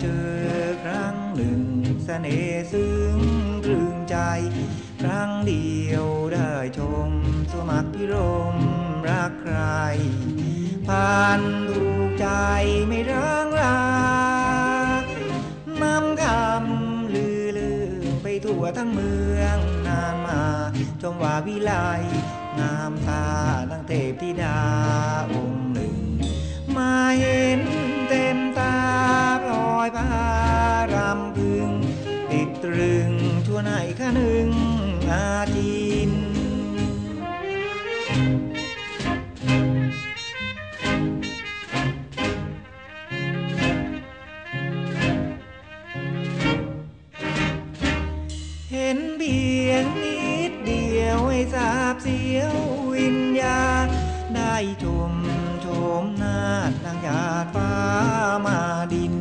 เจอครั้งหนึ่งสเสน่ห์ซึ้งตรึงใจ ครั้งเดียวได้ชม สมัครพิรมรักใครผ่านถูกใจไม่ร้างราน้ำคำลือลือไปทั่วทั้งเมืองนานมาชมว่าวิไลงามตาตั้งเทพธิดาอ ชั่วไหนึ่งอาทินเห็นเพียงนิดเดียวให้ทราบเสียววิญญาณได้ชมชมนาฏนางหยาดฟ้ามาดิน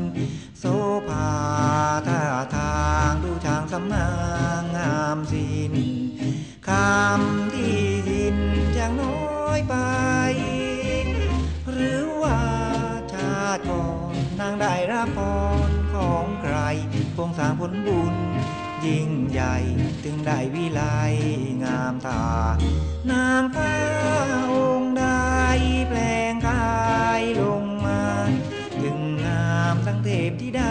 างามสินคำที่ดินยังน้อยไป หรือว่าชาติก่อนนางได้รับพรของใครคงสร้างผลบุญยิ่งใหญ่ถึงได้วิไลงามตา นางฟ้าองค์ใดแปลงกายลงมาถึงงามทั้งเทพธิด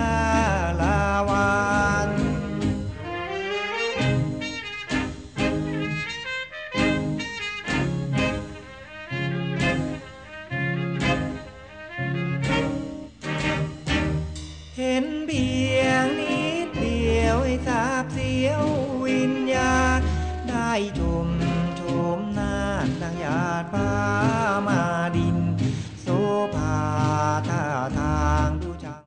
ชมชมหน้านางหยาดฟ้ามาดิน